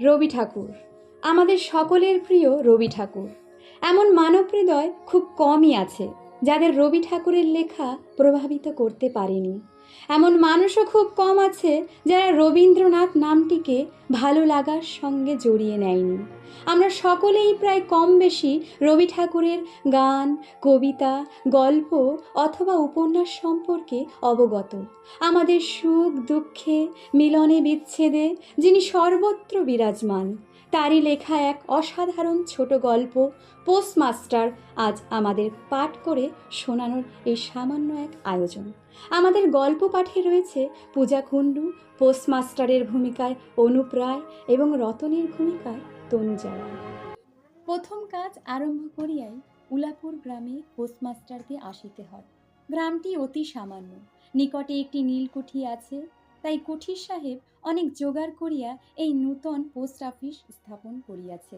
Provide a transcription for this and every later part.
রবি ঠাকুর। আমাদের সকলের প্রিয় রবি ঠাকুর। এমন মানব হৃদয় খুব কমই আছে, যাদের রবি ঠাকুরের লেখা প্রভাবিত করতে পারেনি। এমন মানুষও খুব কম আছে যারা রবীন্দ্রনাথ নামটিকে ভালো লাগার সঙ্গে জড়িয়ে নেয়নি। আমরা সকলেই প্রায় কম বেশি রবি ঠাকুরের গান, কবিতা, গল্প অথবা উপন্যাস সম্পর্কে অবগত। আমাদের সুখ, দুঃখে, মিলনে বিচ্ছেদে যিনি সর্বত্র বিরাজমান। তারই লেখা এক অসাধারণ ছোট গল্প পোস্টমাস্টার আজ আমাদের পাঠ করে শোনানোর এই সামান্য এক আয়োজন। আমাদের গল্প পাঠে রয়েছে পূজা কুণ্ডু, পোস্টমাস্টারের ভূমিকায় অনুপ রায় এবং রতনের ভূমিকায় তনুজা প্রথম কাজ আরম্ভ করিয়াই উলাপুর গ্রামে পোস্টমাস্টারকে আসিতে হয়। গ্রামটি অতি সামান্য। নিকটে একটি নীলকুঠি আছে তাই কুঠির সাহেব অনেক জোগাড় করিয়া এই নূতন পোস্ট অফিস স্থাপন করিয়াছে।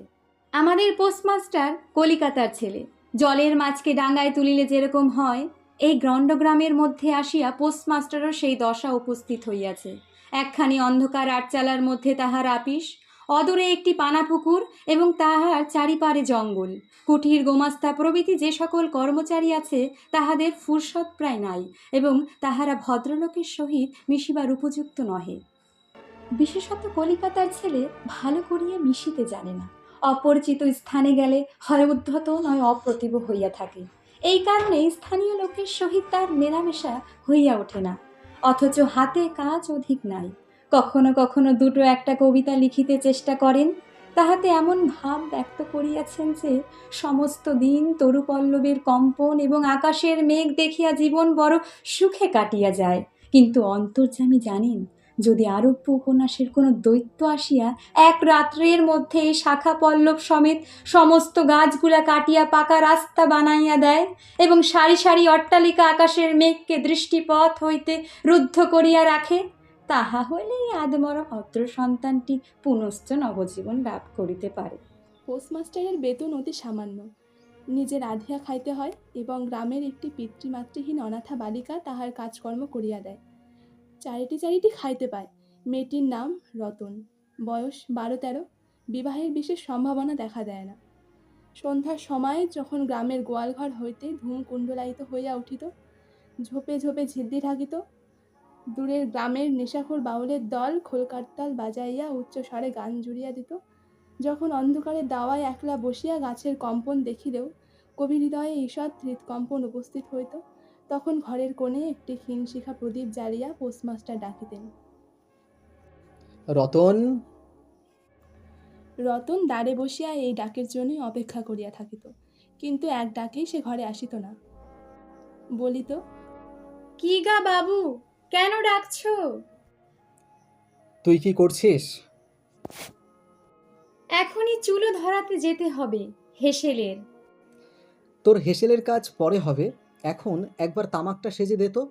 আমাদের পোস্টমাস্টার কলিকাতার ছেলে। জলের মাছকে ডাঙ্গায় তুলিলে যেরকম হয়, এই গ্রণ্ডগ্রামের মধ্যে আসিয়া পোস্টমাস্টারও সেই দশা উপস্থিত হইয়াছে। একখানি অন্ধকার আটচালার মধ্যে তাহার আপিস অদূরে একটি পানাপুকুর এবং তাহার চারিপারে জঙ্গল। কুঠির গোমাস্তা প্রভৃতি যে সকল কর্মচারী আছে, তাহাদের ফুরসত প্রায় নাই এবং তাহারা ভদ্রলোকের সহিত মিশিবার উপযুক্ত নহে। বিশেষত কলিকাতার ছেলে ভালো করিয়া মিশিতে জানে না। অপরিচিত স্থানে গেলে হয় উদ্ধত নয়, অপ্রতিভ হইয়া থাকে। এই কারণে স্থানীয় লোকের সহিত তার মেলামেশা হইয়া ওঠে না। অথচ হাতে কাজ অধিক নাই। কখনো কখনো দুটো একটা কবিতা লিখিতে চেষ্টা করেন। তাহাতে এমন ভাব ব্যক্ত করিয়াছেন যে, সমস্ত দিন তরুপল্লবের কম্পন এবং আকাশের মেঘ দেখিয়া জীবন বড় সুখে কাটিয়া যায়। কিন্তু অন্তর্যামী জানেন, যদি আরব্য উপন্যাসের কোনো দৈত্য আসিয়া, এক রাত্রের মধ্যে শাখা পল্লব সমেত সমস্ত গাছগুলা কাটিয়া পাকা রাস্তা বানাইয়া দেয় এবং সারি সারি অট্টালিকা আকাশের মেঘকে দৃষ্টিপথ হইতে রুদ্ধ করিয়া রাখে তাহা হইলেই আদমরা অত্র সন্তানটি পুনশ্চ নবজীবন লাভ করিতে পারে। পোস্টমাস্টারের বেতন অতি সামান্য। নিজের আধিয়া খাইতে হয় এবং গ্রামের একটি পিতৃমাতৃহীন অনাথা বালিকা তাহার কাজকর্ম করিয়া দেয়। চারিটি চারিটি খাইতে পায়। মেয়েটির নাম রতন। বয়স বারো তেরো বিবাহের বিশেষ সম্ভাবনা দেখা দেয় না। সন্ধ্যার সময় যখন গ্রামের গোয়ালঘর হইতে ধূম কুণ্ডলায়িত হইয়া উঠিত, ঝোপে ঝোপে ঝিদ্দি থাকিত দূরের গ্রামের নেশাখোর বাউলের দল খোলকারতাল বাজাইয়া উচ্চ স্বরে গান জুড়িয়া দিত। যখন অন্ধকারে দাওয়ায় একলা বসিয়া গাছের কম্পন দেখিলেও কবি হৃদয়ে ঈষৎ হৃৎকম্পন উপস্থিত হইত তখন ঘরের কোণে একটি ক্ষীণশিখা প্রদীপ জ্বালিয়া পোস্টমাস্টার ডাকিতেন। রতন? রতন দ্বারে বসিয়া এই ডাকের জন্যই অপেক্ষা করিয়া থাকিত কিন্তু এক ডাকেই সে ঘরে আসিত না। বলিত কি গা বাবু? কেন ডাকছো? তুই কি করছিস? এখনই চুলো ধরাতে যেতে হবে হেসেলের। তোর হেসেলের কাজ পরে হবে। এখন একবার তামাকটা সেজে দে তো।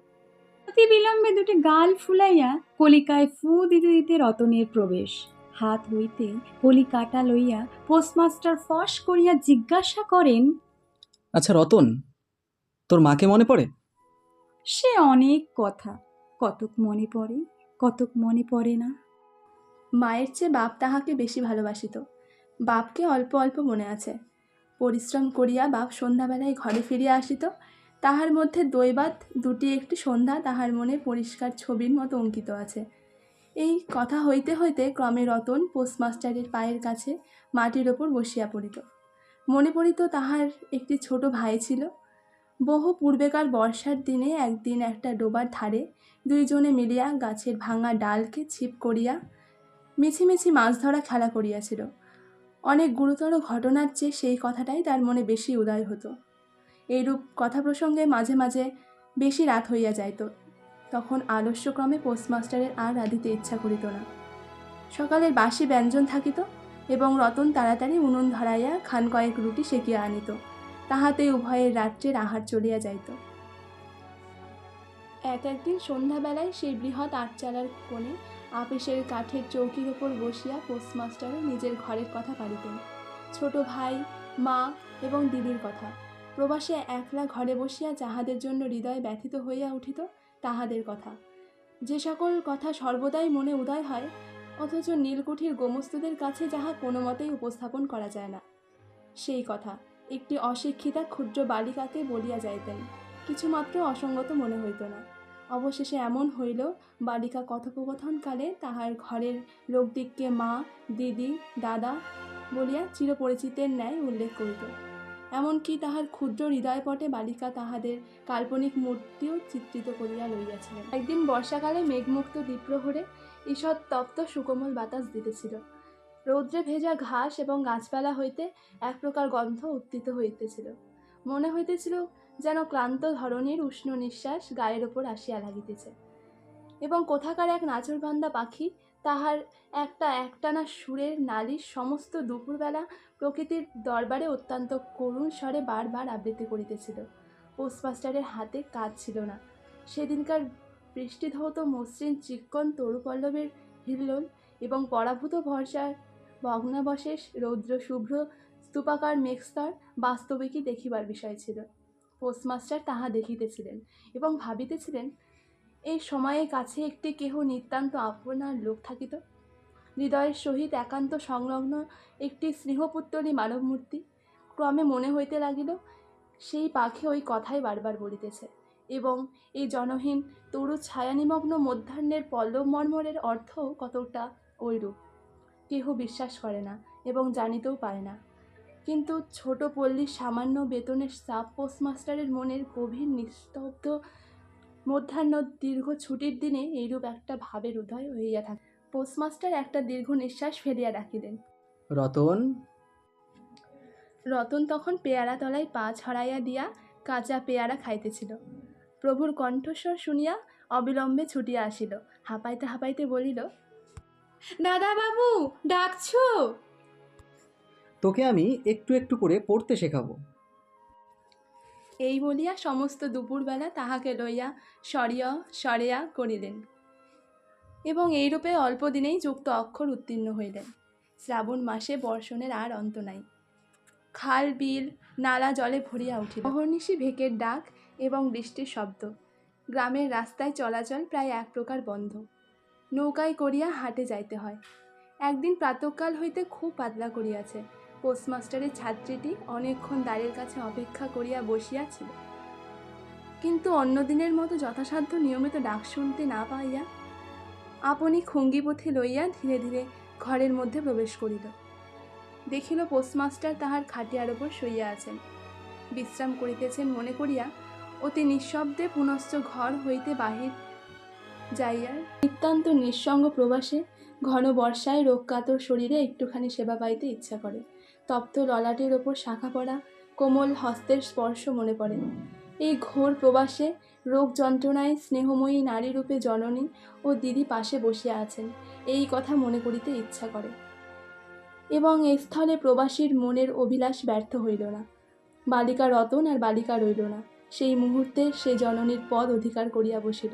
অতি বিলম্বে দুটি গাল ফুলাইয়া কলিকায় ফু দিতে দিতে রতনের প্রবেশ। হাত হইতে কলি কাটা লইয়া পোস্টমাস্টার ফস করিয়া জিজ্ঞাসা করেন আচ্ছা রতন তোর মাকে মনে পড়ে? সে অনেক কথা। কতক মনে পড়ে, কতক মনে পড়ে না। মায়ের চেয়ে বাপ তাহাকে বেশি ভালোবাসিত। বাপকে অল্প অল্প মনে আছে। পরিশ্রম করিয়া বাপ সন্ধ্যাবেলায় ঘরে ফিরিয়া আসিত। তাহার মধ্যে দৈবাত দুটি একটি সন্ধ্যা তাহার মনে পরিষ্কার ছবির মতো অঙ্কিত আছে। এই কথা হইতে হইতে ক্রমে রতন পোস্টমাস্টারের পায়ের কাছে মাটির ওপর বসিয়া পড়িত। মনে পড়িত তাহার একটি ছোট ভাই ছিল। বহু পূর্বেকার বর্ষার দিনে একদিন একটা ডোবার ধারে দুইজনে মিলিয়া গাছের ভাঙা ডালকে ছিপ করিয়া মিছিমিছি মাছ ধরা খেলা করিয়াছিল। অনেক গুরুতর ঘটনার চেয়ে সেই কথাটাই তার মনে বেশি উদয় হতো। এইরূপ কথা প্রসঙ্গে মাঝে মাঝে বেশি রাত হইয়া যাইত। তখন আলস্যক্রমে পোস্টমাস্টারের আর রাঁধিতে ইচ্ছা করিত না। সকালের বাসি ব্যঞ্জন থাকিত এবং রতন তাড়াতাড়ি উনুন ধরাইয়া খান কয়েক রুটি সেকিয়া আনিত। তাহাতে উভয়ের রাত্রের আহার চলিয়া যাইত। এক একদিন সন্ধ্যাবেলায় সেই বৃহৎ আটচালার কোণে আপিসের কাঠের চৌকির ওপর বসিয়া পোস্টমাস্টারও নিজের ঘরের কথা পারিতেন ছোট ভাই, মা এবং দিদির কথা। প্রবাসে একলা ঘরে বসিয়া যাহাদের জন্য হৃদয় ব্যথিত হইয়া উঠিত, তাহাদের কথা। যে সকল কথা সর্বদাই মনে উদয় হয়, অথচ নীলকুঠির গোমস্তুদের কাছে যাহা কোনো মতেই উপস্থাপন করা যায় না। সেই কথা। একটি অশিক্ষিতা ক্ষুদ্র বালিকাকে বলিয়া যাইতেন। কিছুমাত্র অসঙ্গত মনে হইত না। অবশেষে এমন হইল, বালিকা কথোপকথনকালে তাহার ঘরের লোকদিগকে মা, দিদি, দাদা বলিয়া চিরপরিচিতের ন্যায় উল্লেখ করিত। এমনকি তাহার ক্ষুদ্র হৃদয়পটে বালিকা তাহাদের কাল্পনিক মূর্তিও চিত্রিত করিয়া লইয়াছিলেন। একদিন বর্ষাকালে মেঘমুক্ত দ্বীপ্রহরে ঈষৎ তপ্ত সুকোমল বাতাস দিতেছিল। রৌদ্রে ভেজা ঘাস এবং গাছপালা হইতে এক প্রকার গন্ধ উত্থিত হইতেছিল। মনে হইতেছিল যেন ক্লান্ত ধরনের উষ্ণ নিঃশ্বাস গায়ের ওপর আসিয়া লাগিতেছে। এবং কোথাকার এক নাচরবান্দা পাখি তাহার একটা একটানা সুরের নালিশ সমস্ত দুপুরবেলা প্রকৃতির দরবারে অত্যন্ত করুণ স্বরে বারবার আবৃত্তি করিতেছিল। পোস্টমাস্টারের হাতে কাজ ছিল না। সেদিনকার বৃষ্টিধৌত মসৃণ চিক্কন তরুপল্লবের হিল্লোল এবং পরাভূত ভরসার ভগ্নাবশেষ, রৌদ্র শুভ্র, স্তূপাকার মেঘস্তর বাস্তবিকই দেখিবার বিষয় ছিল। পোস্টমাস্টার তাহা দেখিতেছিলেন এবং ভাবিতেছিলেন, এই সময়ে কাছে একটি কেহ নিতান্ত আপনার লোক থাকিত? হৃদয়ের সহিত একান্ত সংলগ্ন একটি স্নেহপুত্তরী মানবমূর্তি? ক্রমে মনে হইতে লাগিল, সেই পাখি ওই কথাই বারবার বলিতেছে এবং এই জনহীন, তরু ছায়ানিমগ্ন মধ্যাহ্নের পল্লব মর্মরের অর্থ কতটা ওইরূপ কেহ বিশ্বাস করে না এবং জানিতেও পারে না। কিন্তু ছোট পল্লীর সামান্য বেতনের সাব পোস্টমাস্টারের মনের গভীর নিস্তব্ধ মধ্যাহ্ন দীর্ঘ ছুটির দিনে এইরূপ একটা ভাবের উদয় হইয়া থাকে। পোস্টমাস্টার একটা দীর্ঘ নিঃশ্বাস ফেলিয়া রাখিলেন। রতন? রতন তখন পেয়ারা তলায় পা ছড়াইয়া দিয়া কাঁচা পেয়ারা খাইতেছিল। প্রভুর কণ্ঠস্বর শুনিয়া অবিলম্বে ছুটিয়া আসিল। হাঁপাইতে হাঁপাইতে বলিল দাদা বাবু ডাকছো? তোকে আমি একটু একটু করে পড়তে শেখাবো। এই বলিয়া সমস্ত দুপুরবেলা তাহাকে লইয়া সরিয়া সরেয়া করিলেন এবং এইরূপে অল্প দিনেই যুক্ত অক্ষর উত্তীর্ণ হইলেন। শ্রাবণ মাসে বর্ষণের আর অন্ত নাই। খাল বিল নালা জলে ভরিয়া উঠিল। অহর্নিশি ভেকের ডাক এবং বৃষ্টির শব্দ। গ্রামের রাস্তায় চলাচল প্রায় এক প্রকার বন্ধ। নৌকায় করিয়া হাটে যাইতে হয়। একদিন প্রাতকাল হইতে খুব পাতলা করিয়াছে। পোস্টমাস্টারের ছাত্রীটি অনেকক্ষণ দ্বারের কাছে অপেক্ষা করিয়া বসিয়াছিল। কিন্তু অন্য দিনের মতো যথাসাধ্য নিয়মিত ডাক শুনতে না পাইয়া আপনি খুঙ্গিপথে লইয়া ধীরে ধীরে ঘরের মধ্যে প্রবেশ করিল। দেখিল পোস্টমাস্টার তাহার খাটিয়ার ওপর শুইয়া আছেন। বিশ্রাম করিতেছেন মনে করিয়া অতি নিঃশব্দে পুনশ্চ ঘর হইতে বাহির যাইয়া নিতান্ত নিঃসঙ্গ প্রবাসে ঘন বর্ষায় রোগকাতর শরীরে একটুখানি সেবা পাইতে ইচ্ছা করে। তপ্ত ললাটের ওপর শাখা পড়া কোমল হস্তের স্পর্শ মনে পড়ে। এই ঘোর প্রবাসে রোগ যন্ত্রণায় স্নেহময়ী নারীরূপে জননী ও দিদি পাশে বসিয়া আছেন, এই কথা মনে করিতে ইচ্ছা করে। এবং এই স্থলে প্রবাসীর মনের অভিলাষ ব্যর্থ হইল না। বালিকা রতন আর বালিকা রইল না। সেই মুহূর্তে সে জননীর পদ অধিকার করিয়া বসিল।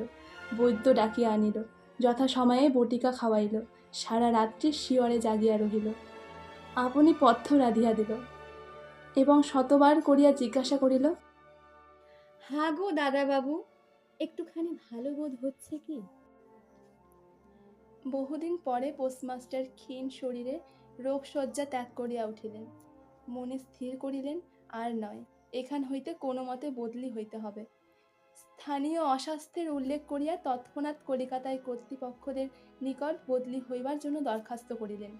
বৈদ্য ডাকিয়া আনিল। যথা সময়ে বটিকা খাওয়াইল। সারা রাত্রি শিয়রে জাগিয়া রহিল। আপনি পথ্য রাধিয়া দিল। এবং শতবার করিয়া জিজ্ঞাসা করিল হ্যাঁ গো দাদা বাবু একটুখানি ভালো বোধ হচ্ছে কি? বহুদিন পরে পোস্টমাস্টার ক্ষীণ শরীরে রোগশয্যা ত্যাগ করিয়া উঠিলেন। মনে স্থির করিলেন, আর নয়, এখান হইতে কোনো মতে বদলি হইতে হবে। স্থানীয় অস্বাস্থ্যের উল্লেখ করিয়া তৎক্ষণাৎ কলিকাতায় কর্তৃপক্ষদের নিকট বদলি হইবার জন্য দরখাস্ত করিলেন।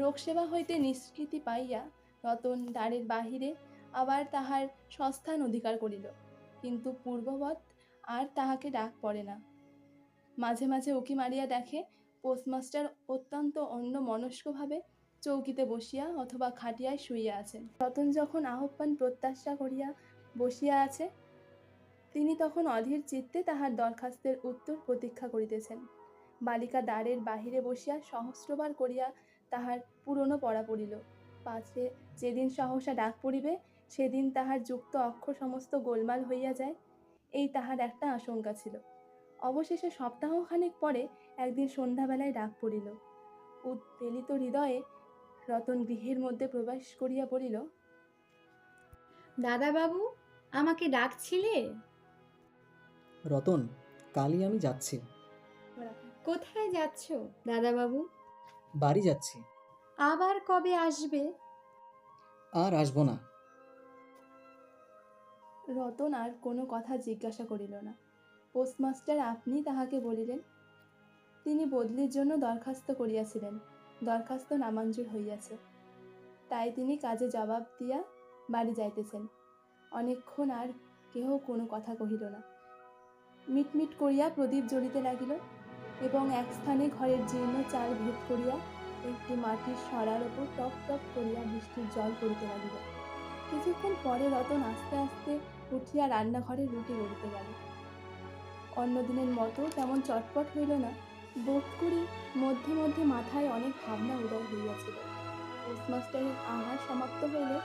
রোগসেবা হইতে নিষ্কৃতি পাইয়া রতন দ্বারের বাহিরে আবার তাহার সস্থান অধিকার করিল, কিন্তু পূর্ববৎ আর তাহাকে ডাক পড়ে না। মাঝে মাঝে উকি মারিয়া দেখে পোস্টমাস্টার অত্যন্ত অন্য মনস্কভাবে চৌকিতে বসিয়া অথবা খাটিয়ায় শুইয়া আছেন। রতন যখন আহ্বান প্রত্যাশা করিয়া বসিয়া আছে তিনি তখন অধীর চিত্তে তাহার দরখাস্তের উত্তর প্রতীক্ষা করিতেছেন। বালিকা দ্বারের বাহিরে বসিয়া সহস্রবার করিয়া তাহার পুরনো পড়া পড়িল। পাছে যেদিন সহসা ডাক পড়িবে, সেদিন তাহার যুক্ত অক্ষর সমস্ত গোলমাল হইয়া যায়, এই তাহার একটা আশঙ্কা ছিল। অবশেষে সপ্তাহখানেক পরে একদিন সন্ধ্যাবেলায় ডাক পড়িল। উদ্বেলিত হৃদয়ে রতন গৃহের মধ্যে প্রবেশ করিয়া পড়িল দাদা বাবু আমাকে ডাকছিলে? রতন কালই আমি যাচ্ছি। কোথায় যাচ্ছ দাদা বাবু বাড়ি যাচ্ছি। আবার কবে আসবে? আর আসব না। রতন আর কোনো কথা জিজ্ঞাসা করিল না। পোস্টমাস্টার আপনি তাহাকে বলিলেন তিনি বদলির জন্য দরখাস্ত করিয়াছিলেন দরখাস্ত নামঞ্জুর হইয়াছে। তাই তিনি কাজে জবাব দিয়া বাড়ি যাইতেছেন। অনেকক্ষণ আর কেহ কোনো কথা কহিল না। মিটমিট করিয়া প্রদীপ জ্বলিতে লাগিল এবং এক স্থানে ঘরের জীর্ণ চাল ভেদ করিয়া একটি মাটির সরার ওপর টপ টপ করিয়া বৃষ্টির জল পড়িতে লাগিল। কিছুক্ষণ পরে রতন আস্তে আস্তে উঠিয়া রান্নাঘরে রুটি গড়িতে গেল। অন্যদিনের মতো তেমন চটপট হইল না, বোধ করি মধ্যে মধ্যে মাথায় অনেক ভাবনা উদয় হইয়াছিল। পোস্টমাস্টারের আহার সমাপ্ত হইলে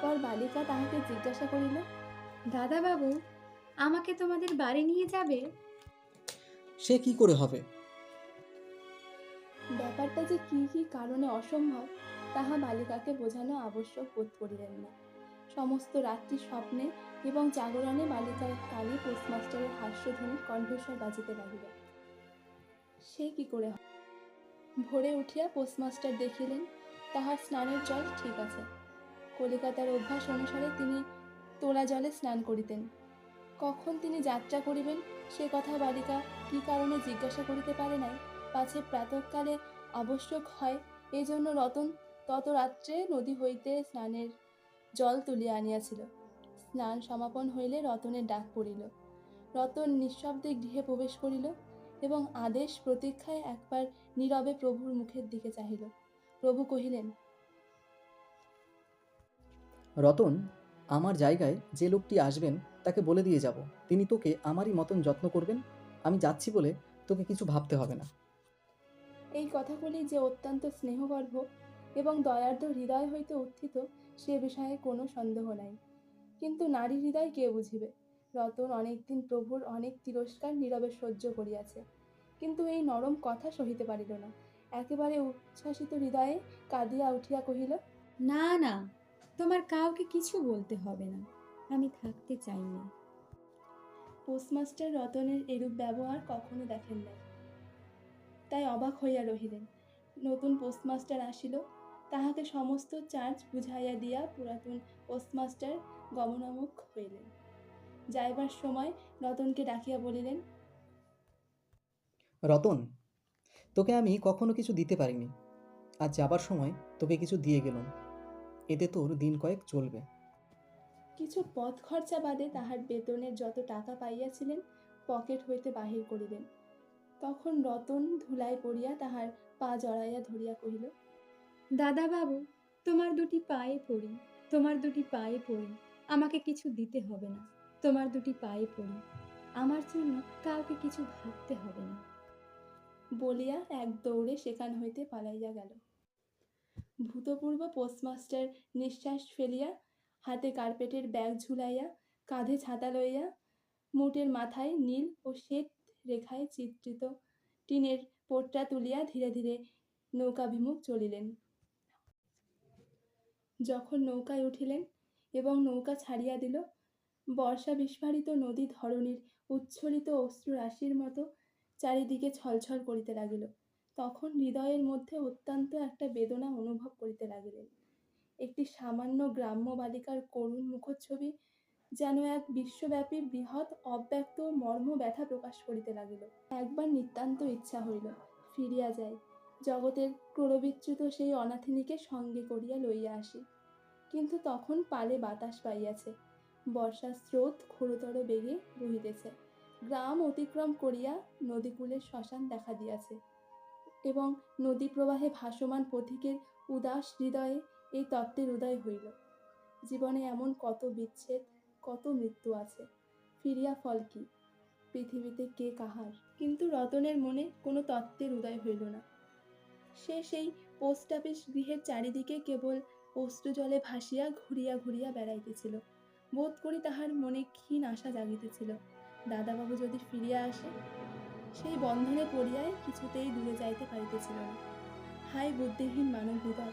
পর বালিকা তাহাকে জিজ্ঞাসা করিল, দাদাবাবু আমাকে তোমাদের বাড়ি নিয়ে যাবে? সে কি করে হবে? ব্যাপারটা যে কি কি কারণে অসম্ভব তাহা বালিকাকে বোঝানো আবশ্যক বোধ করিলেন না। সমস্ত রাত্রি স্বপ্নে এবং জাগরণে বালিকার কানে পোস্টমাস্টারের হাস্যধ্বনি কণ্ঠস্বর বাজিতে লাগিল। সে কি করে? ভোরে উঠিয়া পোস্টমাস্টার দেখিলেন তাহার স্নানের জল ঠিক আছে। কলিকাতার অভ্যাস অনুসারে তিনি তোলা জলে স্নান করিতেন। কখন তিনি যাত্রা করিবেন? সে কথা বালিকা কি কারণে জিজ্ঞাসা করিতে পারে নাই? পাছে প্রাতঃকালে আবশ্যক হয় এই জন্য রতন তত রাত্রে নদী হইতে স্নানের জল তুলিয়া আনিয়াছিল। স্নান সমাপন হইলে রতনের ডাক পড়িল। রতন নিঃশব্দে গৃহে প্রবেশ করিল এবং আদেশ প্রতীক্ষায় একবার নীরবে প্রভুর মুখের দিকে চাহিল। প্রভু কহিলেন, রতন, আমার জায়গায় যে লোকটি আসবেন তাকে বলে দিয়ে যাব। তিনি তোকে আমারই মতন যত্ন করবেন আমি যাচ্ছি বলে তোকে কিছু ভাবতে হবে না। এই কথাগুলি যে অত্যন্ত স্নেহগর্ভ এবং দয়ার্ধ হৃদয় হইতে উত্থিত সে বিষয়ে কোনো সন্দেহ নাই। কিন্তু নারী হৃদয় কে বুঝিবে? রতন অনেকদিন প্রভুর অনেক তিরস্কার নীরবে সহ্য করিয়াছে। কিন্তু এই নরম কথা সহিতে পারিল না। একেবারে উচ্ছ্বাসিত হৃদয়ে কাঁদিয়া উঠিয়া কহিল না না তোমার কাউকে কিছু বলতে হবে না। আমি থাকতে চাই না পোস্টমাস্টার রতনের এরূপ ব্যবহার কখনো দেখেন নাই। তাই অবাক হইয়া রহিলেন। নতুন পোস্টমাস্টার আসিল। তাহাকে সমস্ত চার্জ বুঝাইয়া দিয়া পুরাতন পোস্টমাস্টার গমনামুখ হইলেন। যাইবার সময় রতনকে ডাকিয়া বলিলেন, রতন, তোকে আমি কখনো কিছু দিতে পারিনি। আজ যাবার সময় তোকে কিছু দিয়ে গেলাম। এতে তোর দিন কয়েক চলবে। কিছু পথ খরচা বাদে তাহার বেতনের যত টাকা পাইয়াছিলেন, পকেট হইতে বাহির করিলেন। তখন রতন ধুলায় পড়িয়া তাহার পা জড়াইয়া ধরিয়া কহিল, দাদাবাবু, তোমার দুটি পায়ে পড়ি, তোমার দুটি পায়ে পড়ি, আমাকে কিছু দিতে হবে না, তোমার দুটি পায়ে পড়ি, আমার জন্য কাউকে কিছু ভাবতে হবে না। বলিয়া এক দৌড়ে সেখান হইতে পালাইয়া গেল। ভূতপূর্ব পোস্টমাস্টার নিঃশ্বাস ফেলিয়া হাতে কার্পেটের ব্যাগ ঝুলাইয়া, কাঁধে ছাতা লইয়া, মুটের মাথায় নীল ও শ্বেত রেখায় চিত্রিত। টিনের পোটটা তুলিয়া ধীরে ধীরে নৌকাভিমুখ চলিলেন। যখন নৌকায় উঠিলেন এবং নৌকা ছাড়িয়া দিল, বর্ষা বিস্ফারিত নদী ধরণীর উচ্ছ্বলিত অশ্রু রাশির মতো চারিদিকে ছলছল করিতে লাগিল। তখন হৃদয়ের মধ্যে অত্যন্ত একটা বেদনা অনুভব করিতে লাগিলেন। একটি সামান্য গ্রাম্য বালিকার করুণ মুখচ্ছবি যেন এক বিশ্বব্যাপী বৃহৎ, অব্যক্ত মর্ম ব্যথা প্রকাশ করিতে লাগিল। একবার নিতান্ত ইচ্ছা হইল, ফিরিয়া যাই। জগতের ক্রোড়বিচ্যুত সেই অনাথিনীকে সঙ্গে করিয়া লইয়া আসি। কিন্তু তখন পালে বাতাস পাইয়াছে, বর্ষার স্রোত ক্ষুরতর বেগে বহিতেছে। গ্রাম অতিক্রম করিয়া নদীকূলের শ্মশান দেখা দিয়াছে এবং নদী প্রবাহে ভাসমান পথিকের উদাস হৃদয়ে এই তত্ত্বের উদয় হইল। জীবনে এমন কত বিচ্ছেদ, কত মৃত্যু আছে। ফিরিয়া ফল কি? পৃথিবীতে কে কাহার? কিন্তু রতনের মনে কোনো তত্ত্বের উদয় হইল না। সে সেই পোস্ট অফিস গৃহের চারিদিকে কেবল অশ্রু জলে ভাসিয়া ঘুরিয়া ঘুরিয়া বেড়াইতেছিল। বোধ করি তাহার মনে ক্ষীণ আশা জাগিতেছিল। দাদাবাবু যদি ফিরিয়া আসে, সেই বন্ধনে পড়িয়াই কিছুতেই দূরে যাইতে পারিতেছিল না। হাই বুদ্ধিহীন মানব হৃদয়